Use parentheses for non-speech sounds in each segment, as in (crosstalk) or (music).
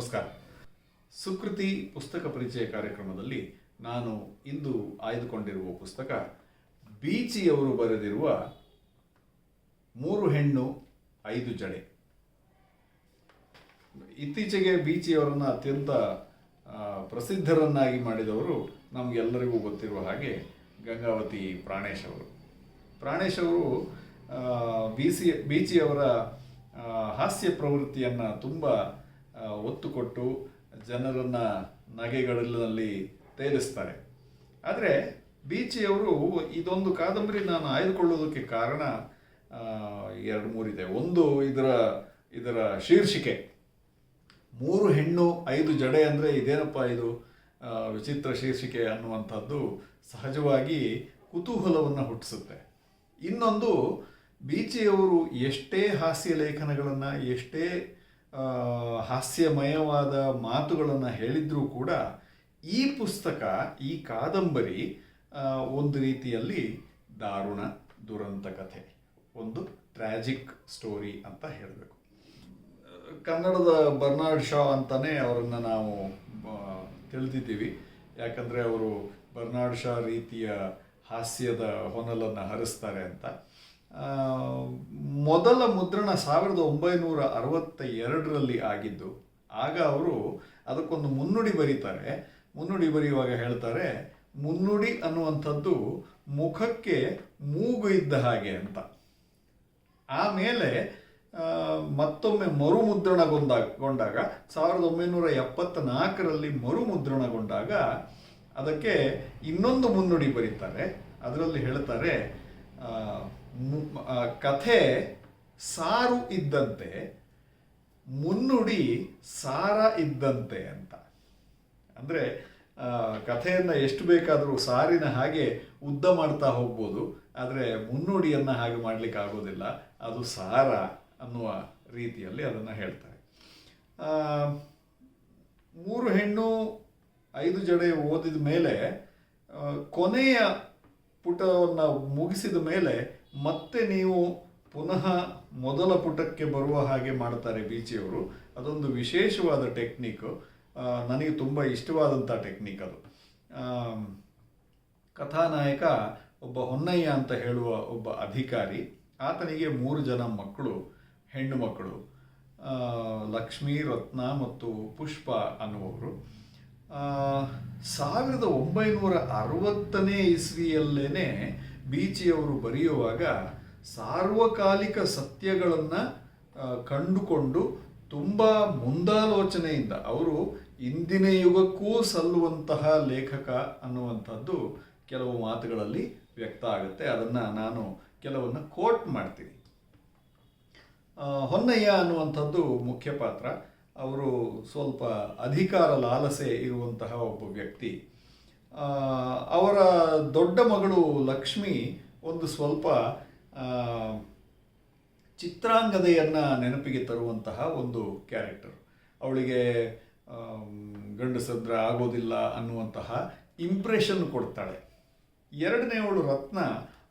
ನಮಸ್ಕಾರ. ಸುಕೃತಿ ಪುಸ್ತಕ ಪರಿಚಯ ಕಾರ್ಯಕ್ರಮದಲ್ಲಿ ನಾನು ಇಂದು ಆಯ್ದುಕೊಂಡಿರುವ ಪುಸ್ತಕ ಬೀಚಿಯವರು ಬರೆದಿರುವ ಮೂರು ಹೆಣ್ಣು ಐದು ಜಡೆ. ಇತ್ತೀಚೆಗೆ ಬೀಚಿಯವರನ್ನು ಅತ್ಯಂತ ಪ್ರಸಿದ್ಧರನ್ನಾಗಿ ಮಾಡಿದವರು ನಮಗೆಲ್ಲರಿಗೂ ಗೊತ್ತಿರುವ ಹಾಗೆ ಗಂಗಾವತಿ ಪ್ರಾಣೇಶ್ ಅವರು. ಪ್ರಾಣೇಶ್ ಅವರು ಆ, ಬೀಸಿ ಬೀಚಿಯವರ ಹಾಸ್ಯ ಪ್ರವೃತ್ತಿಯನ್ನು ತುಂಬ ಒತ್ತು ಕೊಟ್ಟು ಜನರನ್ನು ನಗೆಗಳಲ್ಲಿ ತೇಲಿಸ್ತಾರೆ. ಆದರೆ ಬೀಚಿಯವರು ಇದೊಂದು ಕಾದಂಬರಿ ನಾನು ಆಯ್ದುಕೊಳ್ಳೋದಕ್ಕೆ ಕಾರಣ ಎರಡು ಮೂರಿದೆ. ಒಂದು ಇದರ ಇದರ ಶೀರ್ಷಿಕೆ. ಮೂರು ಹೆಣ್ಣು, ಐದು ಜಡೆ ಅಂದರೆ ಇದೇನಪ್ಪ ಇದು ವಿಚಿತ್ರ ಶೀರ್ಷಿಕೆ ಅನ್ನುವಂಥದ್ದು ಸಹಜವಾಗಿ ಕುತೂಹಲವನ್ನು ಹುಟ್ಟಿಸುತ್ತೆ. ಇನ್ನೊಂದು, ಬೀಚಿಯವರು ಎಷ್ಟೇ ಹಾಸ್ಯ ಲೇಖನಗಳನ್ನು ಎಷ್ಟೇ ಹಾಸ್ಯಮಯವಾದ ಮಾತುಗಳನ್ನು ಹೇಳಿದರೂ ಕೂಡ ಈ ಪುಸ್ತಕ, ಈ ಕಾದಂಬರಿ ಒಂದು ರೀತಿಯಲ್ಲಿ ದಾರುಣ ದುರಂತ ಕಥೆ. ಒಂದು ಟ್ರ್ಯಾಜಿಕ್ ಸ್ಟೋರಿ ಅಂತ ಹೇಳಬೇಕು. ಕನ್ನಡದ ಬರ್ನಾರ್ಡ್ ಶಾ ಅಂತಲೇ ಅವರನ್ನು ನಾವು ತಿಳಿದಿದ್ದೀವಿ. ಯಾಕಂದರೆ ಅವರು ಬರ್ನಾರ್ಡ್ ಶಾ ರೀತಿಯ ಹಾಸ್ಯದ ಹೊನಲನ್ನು ಹರಿಸ್ತಾರೆ ಅಂತ. ಮೊದಲ ಮುದ್ರಣ ಸಾವಿರದ ಒಂಬೈನೂರ ಅರವತ್ತ ಎರಡರಲ್ಲಿ ಆಗಿದ್ದು, ಆಗ ಅವರು ಅದಕ್ಕೊಂದು ಮುನ್ನುಡಿ ಬರೀತಾರೆ. ಮುನ್ನುಡಿ ಬರೆಯುವಾಗ ಹೇಳ್ತಾರೆ, ಮುನ್ನುಡಿ ಅನ್ನುವಂಥದ್ದು ಮುಖಕ್ಕೆ ಮೂಗು ಇದ್ದ ಹಾಗೆ ಅಂತ. ಆಮೇಲೆ ಮತ್ತೊಮ್ಮೆ ಮರುಮುದ್ರಣಗೊಂಡಾಗೊಂಡಾಗ ಸಾವಿರದ ಒಂಬೈನೂರ ಎಪ್ಪತ್ತ ನಾಲ್ಕರಲ್ಲಿ ಮರುಮುದ್ರಣಗೊಂಡಾಗ, ಅದಕ್ಕೆ ಇನ್ನೊಂದು ಮುನ್ನುಡಿ ಬರೀತಾರೆ. ಅದರಲ್ಲಿ ಹೇಳ್ತಾರೆ ಕಥೆ ಸಾರು ಇದ್ದಂತೆ, ಮುನ್ನುಡಿ ಸಾರ ಇದ್ದಂತೆ ಅಂತ. ಅಂದರೆ ಕಥೆಯನ್ನು ಎಷ್ಟು ಬೇಕಾದರೂ ಸಾರಿನ ಹಾಗೆ ಉದ್ದ ಮಾಡ್ತಾ ಹೋಗ್ಬೋದು, ಆದರೆ ಮುನ್ನುಡಿಯನ್ನು ಹಾಗೆ ಮಾಡಲಿಕ್ಕೆ ಆಗೋದಿಲ್ಲ, ಅದು ಸಾರ ಅನ್ನುವ ರೀತಿಯಲ್ಲಿ ಅದನ್ನು ಹೇಳ್ತಾರೆ. ಮೂರು ಹೆಣ್ಣು ಐದು ಜಡೆ ಓದಿದ ಮೇಲೆ ಕೊನೆಯ ಪುಟವನ್ನು ಮುಗಿಸಿದ ಮೇಲೆ ಮತ್ತೆ ನೀವು ಪುನಃ ಮೊದಲ ಪುಟಕ್ಕೆ ಬರುವ ಹಾಗೆ ಮಾಡ್ತಾರೆ ಬೀಚಿಯವರು ಅದೊಂದು ವಿಶೇಷವಾದ ಟೆಕ್ನಿಕ್. ನನಗೆ ತುಂಬ ಇಷ್ಟವಾದಂಥ ಟೆಕ್ನಿಕ್ ಅದು. ಕಥಾನಾಯಕ ಒಬ್ಬ ಹೊನ್ನಯ್ಯ ಅಂತ ಹೇಳುವ ಒಬ್ಬ ಅಧಿಕಾರಿ. ಆತನಿಗೆ ಮೂರು ಜನ ಮಕ್ಕಳು, ಹೆಣ್ಣು ಮಕ್ಕಳು. ಲಕ್ಷ್ಮೀ, ರತ್ನ ಮತ್ತು ಪುಷ್ಪ ಅನ್ನುವರು ಸಾವಿರದ ಒಂಬೈನೂರ ಅರವತ್ತನೇ ಇಸ್ವಿಯಲ್ಲೇನೆ ಬೀಚಿಯವರು ಬರೆಯುವಾಗ ಸಾರ್ವಕಾಲಿಕ ಸತ್ಯಗಳನ್ನು ಕಂಡುಕೊಂಡು ತುಂಬ ಮುಂದಾಲೋಚನೆಯಿಂದ, ಅವರು ಇಂದಿನ ಯುಗಕ್ಕೂ ಸಲ್ಲುವಂತಹ ಲೇಖಕ ಅನ್ನುವಂಥದ್ದು ಕೆಲವು ಮಾತುಗಳಲ್ಲಿ ವ್ಯಕ್ತ ಆಗುತ್ತೆ. ಅದನ್ನು ನಾನು ಕೆಲವನ್ನು ಕೋಟ್ ಮಾಡ್ತೀನಿ. ಹೊನ್ನಯ್ಯ ಅನ್ನುವಂಥದ್ದು ಮುಖ್ಯ ಪಾತ್ರ. ಅವರು ಸ್ವಲ್ಪ ಅಧಿಕಾರ ಲಾಲಸೆ ಇರುವಂತಹ ಒಬ್ಬ ವ್ಯಕ್ತಿ. ಅವರ ದೊಡ್ಡ ಮಗಳು ಲಕ್ಷ್ಮಿ ಒಂದು ಸ್ವಲ್ಪ ಚಿತ್ರಾಂಗದೆಯನ್ನು ನೆನಪಿಗೆ ತರುವಂತಹ ಒಂದು ಕ್ಯಾರೆಕ್ಟರ್. ಅವಳಿಗೆ ಗಂಡಸದ್ರ ಆಗೋದಿಲ್ಲ ಅನ್ನುವಂತಹ ಇಂಪ್ರೆಷನ್ ಕೊಡ್ತಾಳೆ. ಎರಡನೇವಳು ರತ್ನ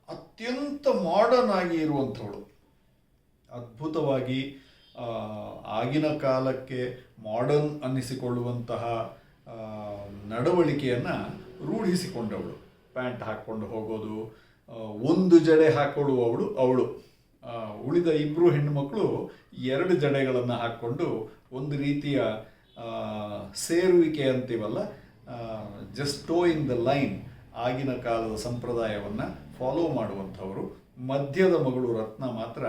ಅತ್ಯಂತ ಮಾಡರ್ನ್ ಆಗಿ ಇರುವಂಥವಳು. ಅದ್ಭುತವಾಗಿ ಆಗಿನ ಕಾಲಕ್ಕೆ ಮಾಡರ್ನ್ ಅನ್ನಿಸಿಕೊಳ್ಳುವಂತಹ ನಡವಳಿಕೆಯನ್ನು ರೂಢಿಸಿಕೊಂಡವಳು. ಪ್ಯಾಂಟ್ ಹಾಕ್ಕೊಂಡು ಹೋಗೋದು ಒಂದು ಜಡೆ ಹಾಕೊಳ್ಳುವವಳು ಅವಳು. ಉಳಿದ ಇಬ್ಬರು ಹೆಣ್ಣುಮಕ್ಕಳು ಎರಡು ಜಡೆಗಳನ್ನು ಹಾಕ್ಕೊಂಡು ಒಂದು ರೀತಿಯ ಸೇರುವಿಕೆ ಅಂತೀವಲ್ಲ just toe in the line ಆಗಿನ ಕಾಲದ ಸಂಪ್ರದಾಯವನ್ನು ಫಾಲೋ ಮಾಡುವಂಥವರು. ಮಧ್ಯದ ಮಗಳು ರತ್ನ ಮಾತ್ರ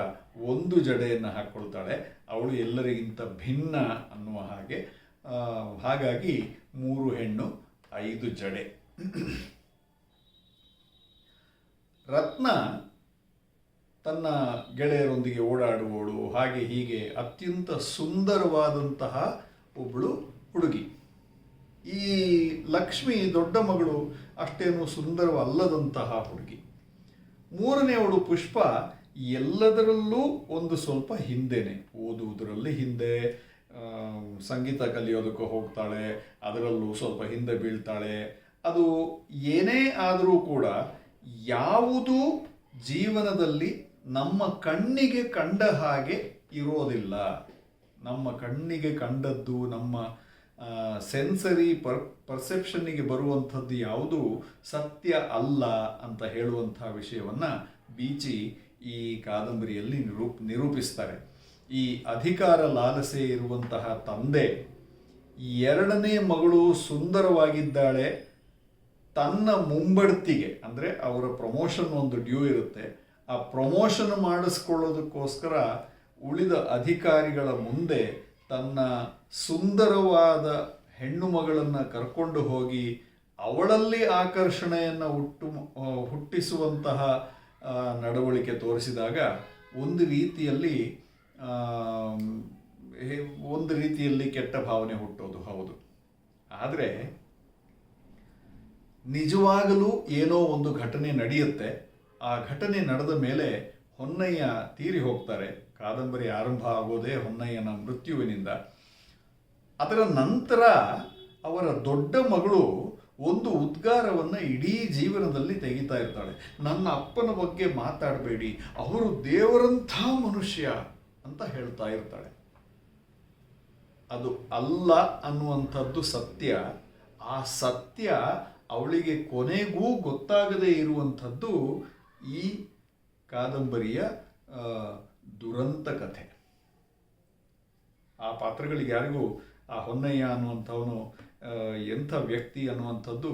ಒಂದು ಜಡೆಯನ್ನು ಹಾಕ್ಕೊಳ್ತಾಳೆ ಅವಳು ಎಲ್ಲರಿಗಿಂತ ಭಿನ್ನ ಅನ್ನುವ ಹಾಗೆ. ಹಾಗಾಗಿ ಮೂರು ಹೆಣ್ಣು, ಐದು ಜಡೆ. (coughs) ರತ್ನ ತನ್ನ ಗೆಳೆಯರೊಂದಿಗೆ ಓಡಾಡುವವಳು ಹಾಗೆ ಹೀಗೆ ಅತ್ಯಂತ ಸುಂದರವಾದಂತಹ ಒಬ್ಬಳು ಹುಡುಗಿ. ಈ ಲಕ್ಷ್ಮಿ ದೊಡ್ಡ ಮಗಳು ಅಷ್ಟೇನು ಸುಂದರವಲ್ಲದಂತಹ ಹುಡುಗಿ. ಮೂರನೆಯವಳು ಪುಷ್ಪ, ಎಲ್ಲದರಲ್ಲೂ ಒಂದು ಸ್ವಲ್ಪ ಹಿಂದೆನೆ. ಓದುವುದರಲ್ಲಿ ಹಿಂದೆ ಸಂಗೀತ ಕಲಿಯೋದಕ್ಕೆ ಹೋಗ್ತಾಳೆ, ಅದರಲ್ಲೂ ಸ್ವಲ್ಪ ಹಿಂದೆ ಬೀಳ್ತಾಳೆ ಅದು ಏನೇ ಆದರೂ ಕೂಡ ಯಾವುದು ಜೀವನದಲ್ಲಿ ನಮ್ಮ ಕಣ್ಣಿಗೆ ಕಂಡ ಹಾಗೆ ಇರೋದಿಲ್ಲ. ನಮ್ಮ ಕಣ್ಣಿಗೆ ಕಂಡದ್ದು, ನಮ್ಮ ಸೆನ್ಸರಿ ಪರ್ ಪರ್ಸೆಪ್ಷನ್ನಿಗೆ ಬರುವಂಥದ್ದು ಯಾವುದು ಸತ್ಯ ಅಲ್ಲ ಅಂತ ಹೇಳುವಂಥ ವಿಷಯವನ್ನು ಬೀಚಿ ಈ ಕಾದಂಬರಿಯಲ್ಲಿ ನಿರೂಪ್, ನಿರೂಪಿಸ್ತಾರೆ. ಈ ಅಧಿಕಾರ ಲಾಲಸೆ ಇರುವಂತಹ ತಂದೆ ಎರಡನೇ ಮಗಳು ಸುಂದರವಾಗಿದ್ದಾಳೆ. ತನ್ನ ಮುಂಬಡ್ತಿಗೆ, ಅಂದರೆ ಅವರ ಪ್ರಮೋಷನ್ ಒಂದು ಡ್ಯೂ ಇರುತ್ತೆ, ಆ ಪ್ರಮೋಷನ್ ಮಾಡಿಸ್ಕೊಳ್ಳೋದಕ್ಕೋಸ್ಕರ ಉಳಿದ ಅಧಿಕಾರಿಗಳ ಮುಂದೆ ತನ್ನ ಸುಂದರವಾದ ಹೆಣ್ಣು ಮಗಳನ್ನು ಕರ್ಕೊಂಡು ಹೋಗಿ ಅವಳಲ್ಲಿ ಆಕರ್ಷಣೆಯನ್ನು ಹುಟ್ಟು ಹುಟ್ಟಿಸುವಂತಹ ನಡವಳಿಕೆ ತೋರಿಸಿದಾಗ ಒಂದು ರೀತಿಯಲ್ಲಿ ಒಂದು ರೀತಿಯಲ್ಲಿ ಕೆಟ್ಟ ಭಾವನೆ ಹುಟ್ಟೋದು, ಹೌದು. ಆದರೆ ನಿಜವಾಗಲೂ ಏನೋ ಒಂದು ಘಟನೆ ನಡೆಯುತ್ತೆ. ಆ ಘಟನೆ ನಡೆದ ಮೇಲೆ ಹೊನ್ನಯ್ಯ ತೀರಿ ಹೋಗ್ತಾರೆ. ಕಾದಂಬರಿ ಆರಂಭ ಆಗೋದೇ ಹೊನ್ನಯ್ಯನ ಮೃತ್ಯುವಿನಿಂದ. ಅದರ ನಂತರ ಅವರ ದೊಡ್ಡ ಮಗಳು ಒಂದು ಉದ್ಗಾರವನ್ನು ಇಡೀ ಜೀವನದಲ್ಲಿ ತೆಗಿತಾ ಇರ್ತಾಳೆ. ನನ್ನ ಅಪ್ಪನ ಬಗ್ಗೆ ಮಾತಾಡಬೇಡಿ, ಅವರು ದೇವರಂಥ ಮನುಷ್ಯ ಅಂತ ಹೇಳ್ತಾ ಇರ್ತಾಳೆ. ಅದು ಅಲ್ಲ ಅನ್ನುವಂಥದ್ದು ಸತ್ಯ. ಆ ಸತ್ಯ ಅವಳಿಗೆ ಕೊನೆಗೂ ಗೊತ್ತಾಗದೇ ಇರುವಂಥದ್ದು ಈ ಕಾದಂಬರಿಯ ದುರಂತ ಕಥೆ. ಆ ಪಾತ್ರಗಳಿಗೆ ಯಾರಿಗೂ ಆ ಹೊನ್ನಯ್ಯ ಅನ್ನುವಂಥವನು ಎಂಥ ವ್ಯಕ್ತಿ ಅನ್ನುವಂಥದ್ದು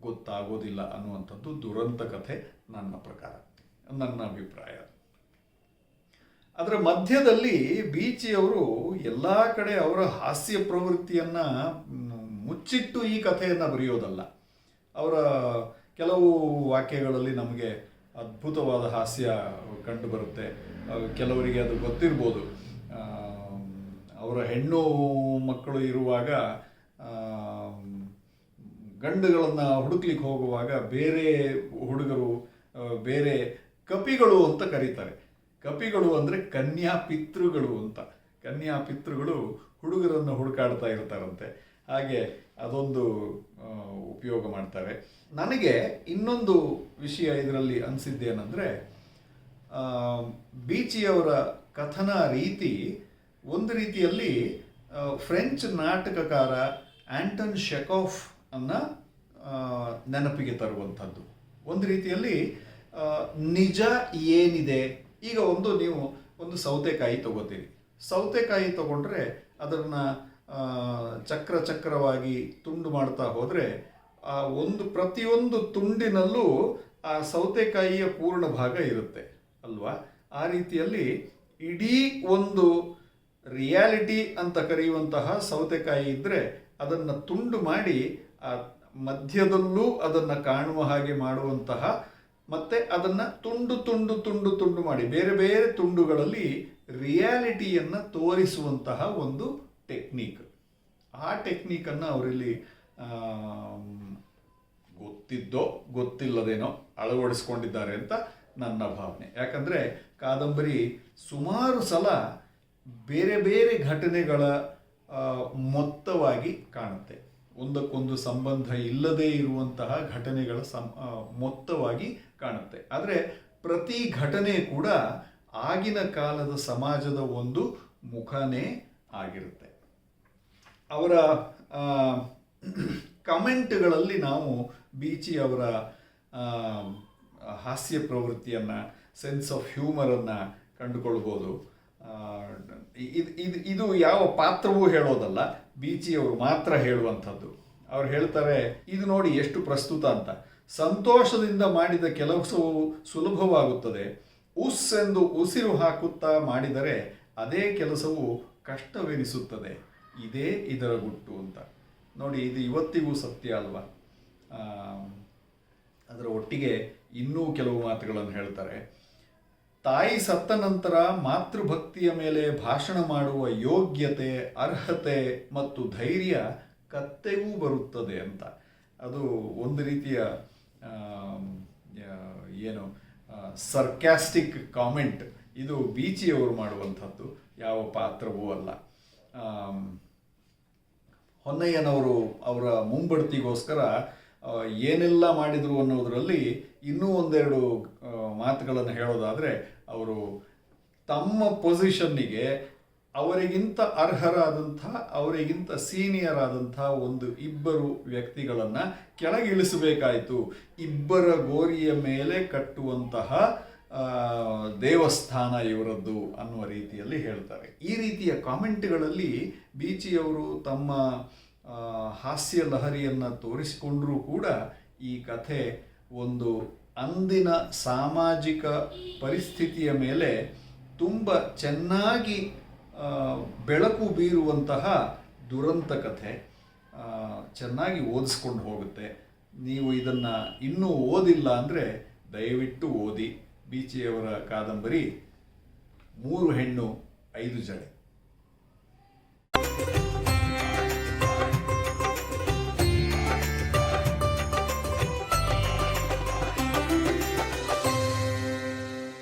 ಗೊತ್ತಾಗೋದಿಲ್ಲ ಅನ್ನುವಂಥದ್ದು ದುರಂತ ಕಥೆ ನನ್ನ ಪ್ರಕಾರ, ನನ್ನ ಅಭಿಪ್ರಾಯ. ಅದರ ಮಧ್ಯದಲ್ಲಿ ಬೀಚಿಯವರು ಎಲ್ಲ ಕಡೆ ಅವರ ಹಾಸ್ಯ ಪ್ರವೃತ್ತಿಯನ್ನು ಮುಚ್ಚಿಟ್ಟು ಈ ಕಥೆಯನ್ನು ಬರೆಯೋದಲ್ಲ. ಅವರ ಕೆಲವು ವಾಕ್ಯಗಳಲ್ಲಿ ನಮಗೆ ಅದ್ಭುತವಾದ ಹಾಸ್ಯ ಕಂಡು ಬರುತ್ತೆ. ಕೆಲವರಿಗೆ ಅದು ಗೊತ್ತಿರ್ಬೋದು. ಅವರ ಹೆಣ್ಣು ಮಕ್ಕಳು ಇರುವಾಗ ಗಂಡುಗಳನ್ನು ಹುಡುಕ್ಲಿಕ್ಕೆ ಹೋಗುವಾಗ ಬೇರೆ ಹುಡುಗರು ಬೇರೆ ಕಪಿಗಳು ಅಂತ ಕರೀತಾರೆ. ಕಪಿಗಳು ಅಂದರೆ ಕನ್ಯಾ ಪಿತೃಗಳು ಅಂತ. ಕನ್ಯಾ ಪಿತೃಗಳು ಹುಡುಗರನ್ನು ಹುಡುಕಾಡ್ತಾ ಇರ್ತಾರಂತೆ. ಹಾಗೆ ಅದೊಂದು ಉಪಯೋಗ ಮಾಡ್ತಾರೆ. ನನಗೆ ಇನ್ನೊಂದು ವಿಷಯ ಇದರಲ್ಲಿ ಅನಿಸಿದ್ದೇನೆಂದರೆ ಬೀಚಿಯವರ ಕಥನ ರೀತಿ ಒಂದು ರೀತಿಯಲ್ಲಿ ಫ್ರೆಂಚ್ ನಾಟಕಕಾರ ಆಂಟನ್ ಶೆಕಾಫ್ ಅನ್ನ ನೆನಪಿಗೆ ತರುವಂಥದ್ದು. ಒಂದು ರೀತಿಯಲ್ಲಿ ನಿಜ ಏನಿದೆ? ಈಗ ಒಂದು ನೀವು ಒಂದು ಸೌತೆಕಾಯಿ ತಗೋತೀರಿ. ಸೌತೆಕಾಯಿ ತಗೊಂಡ್ರೆ ಅದನ್ನು ಚಕ್ರ ಚಕ್ರವಾಗಿ ತುಂಡು ಮಾಡ್ತಾ ಹೋದರೆ ಆ ಒಂದು ಪ್ರತಿಯೊಂದು ತುಂಡಿನಲ್ಲೂ ಆ ಸೌತೆಕಾಯಿಯ ಪೂರ್ಣ ಭಾಗ ಇರುತ್ತೆ, ಅಲ್ವಾ? ಆ ರೀತಿಯಲ್ಲಿ ಇಡೀ ಒಂದು ರಿಯಾಲಿಟಿ ಅಂತ ಕರೆಯುವಂತಹ ಸೌತೆಕಾಯಿ ಇದ್ದರೆ ಅದನ್ನು ತುಂಡು ಮಾಡಿ ಆ ಮಧ್ಯದಲ್ಲೂ ಅದನ್ನು ಕಾಣುವ ಹಾಗೆ ಮಾಡುವಂತಹ ಮತ್ತೆ ಅದನ್ನು ತುಂಡು ತುಂಡು ತುಂಡು ತುಂಡು ಮಾಡಿ, ಬೇರೆ ಬೇರೆ ತುಂಡುಗಳಲ್ಲಿ ರಿಯಾಲಿಟಿಯನ್ನು ತೋರಿಸುವಂತಹ ಒಂದು ಟೆಕ್ನಿಕ್ ಆ ಟೆಕ್ನಿಕನ್ನು ಅವರಲ್ಲಿ ಗೊತ್ತಿದ್ದೋ ಗೊತ್ತಿಲ್ಲದೇನೋ ಅಳವಡಿಸ್ಕೊಂಡಿದ್ದಾರೆ ಅಂತ ನನ್ನ ಭಾವನೆ. ಯಾಕಂದರೆ ಕಾದಂಬರಿ ಸುಮಾರು ಸಲ ಬೇರೆ ಬೇರೆ ಘಟನೆಗಳ ಮೊತ್ತವಾಗಿ ಕಾಣುತ್ತೆ. ಒಂದಕ್ಕೊಂದು ಸಂಬಂಧ ಇಲ್ಲದೇ ಇರುವಂತಹ ಘಟನೆಗಳ ಸಂ ಮೊತ್ತವಾಗಿ ಕಾಣುತ್ತೆ. ಆದರೆ ಪ್ರತಿ ಘಟನೆ ಕೂಡ ಆಗಿನ ಕಾಲದ ಸಮಾಜದ ಒಂದು ಮುಖನೇ ಆಗಿರುತ್ತೆ. ಅವರ ಕಮೆಂಟ್ಗಳಲ್ಲಿ ನಾವು ಬೀಚಿ ಅವರ ಹಾಸ್ಯ ಪ್ರವೃತ್ತಿಯನ್ನು, ಸೆನ್ಸ್ ಆಫ್ ಹ್ಯೂಮರನ್ನು ಕಂಡುಕೊಳ್ಬೋದು ಇದು ಇದು ಇದು ಯಾವ ಪಾತ್ರವೂ ಹೇಳೋದಲ್ಲ ಬೀಚಿಯವರು ಮಾತ್ರ ಹೇಳುವಂಥದ್ದು. ಅವ್ರು ಹೇಳ್ತಾರೆ, ಇದು ನೋಡಿ ಎಷ್ಟು ಪ್ರಸ್ತುತ ಅಂತ. ಸಂತೋಷದಿಂದ ಮಾಡಿದ ಕೆಲಸವು ಸುಲಭವಾಗುತ್ತದೆ. ಉಸ್ ಎಂದು ಉಸಿರು ಹಾಕುತ್ತಾ ಮಾಡಿದರೆ ಅದೇ ಕೆಲಸವು ಕಷ್ಟವೆನಿಸುತ್ತದೆ. ಇದೇ ಇದರ ಗುಟ್ಟು ಅಂತ. ನೋಡಿ, ಇದು ಇವತ್ತಿಗೂ ಸತ್ಯ ಅಲ್ವಾ? ಅದರ ಒಟ್ಟಿಗೆ ಇನ್ನೂ ಕೆಲವು ಮಾತುಗಳನ್ನು ಹೇಳ್ತಾರೆ. ತಾಯಿ ಸತ್ತ ನಂತರ ಮಾತೃಭಕ್ತಿಯ ಮೇಲೆ ಭಾಷಣ ಮಾಡುವ ಯೋಗ್ಯತೆ, ಅರ್ಹತೆ ಮತ್ತು ಧೈರ್ಯ ಕತ್ತೆಗೂ ಬರುತ್ತದೆ ಅಂತ. ಅದು ಒಂದು ರೀತಿಯ ಏನು ಸರ್ಕ್ಯಾಸ್ಟಿಕ್ ಕಾಮೆಂಟ್ ಇದು ಬೀಚಿಯವರು ಮಾಡುವಂಥದ್ದು, ಯಾವ ಪಾತ್ರವೂ ಅಲ್ಲ. ಹೊನ್ನಯ್ಯನವರು ಅವರ ಮುಂಬಡ್ತಿಗೋಸ್ಕರ ಏನೆಲ್ಲ ಮಾಡಿದರು ಅನ್ನೋದರಲ್ಲಿ ಇನ್ನೂ ಒಂದೆರಡು ಮಾತುಗಳನ್ನು ಹೇಳೋದಾದರೆ, ಅವರು ತಮ್ಮ ಪೊಸಿಷನ್ನಿಗೆ ಅವರಿಗಿಂತ ಅರ್ಹರಾದಂಥ, ಅವರಿಗಿಂತ ಸೀನಿಯರ್ ಆದಂಥ ಒಂದು ಇಬ್ಬರು ವ್ಯಕ್ತಿಗಳನ್ನು ಕೆಳಗಿಳಿಸಬೇಕಾಯಿತು. ಇಬ್ಬರ ಗೋರಿಯ ಮೇಲೆ ಕಟ್ಟುವಂತಹ ದೇವಸ್ಥಾನ ಇವರದ್ದು ಅನ್ನುವ ರೀತಿಯಲ್ಲಿ ಹೇಳ್ತಾರೆ. ಈ ರೀತಿಯ ಕಾಮೆಂಟ್ಗಳಲ್ಲಿ ಬೀಚಿಯವರು ತಮ್ಮ ಹಾಸ್ಯ ಲಹರಿಯನ್ನು ತೋರಿಸಿಕೊಂಡರೂ ಕೂಡ ಈ ಕಥೆ ಒಂದು ಅಂದಿನ ಸಾಮಾಜಿಕ ಪರಿಸ್ಥಿತಿಯ ಮೇಲೆ ತುಂಬ ಚೆನ್ನಾಗಿ ಬೆಳಕು ಬೀರುವಂತಹ ದುರಂತ ಕಥೆ ಚೆನ್ನಾಗಿ ಓದಿಸ್ಕೊಂಡು ಹೋಗುತ್ತೆ. ನೀವು ಇದನ್ನು ಇನ್ನೂ ಓದಿಲ್ಲ ಅಂದರೆ ದಯವಿಟ್ಟು ಓದಿ. ಬೀಚೆಯವರ ಕಾದಂಬರಿ ಮೂರು ಹೆಣ್ಣು ಐದು ಜಡೆ.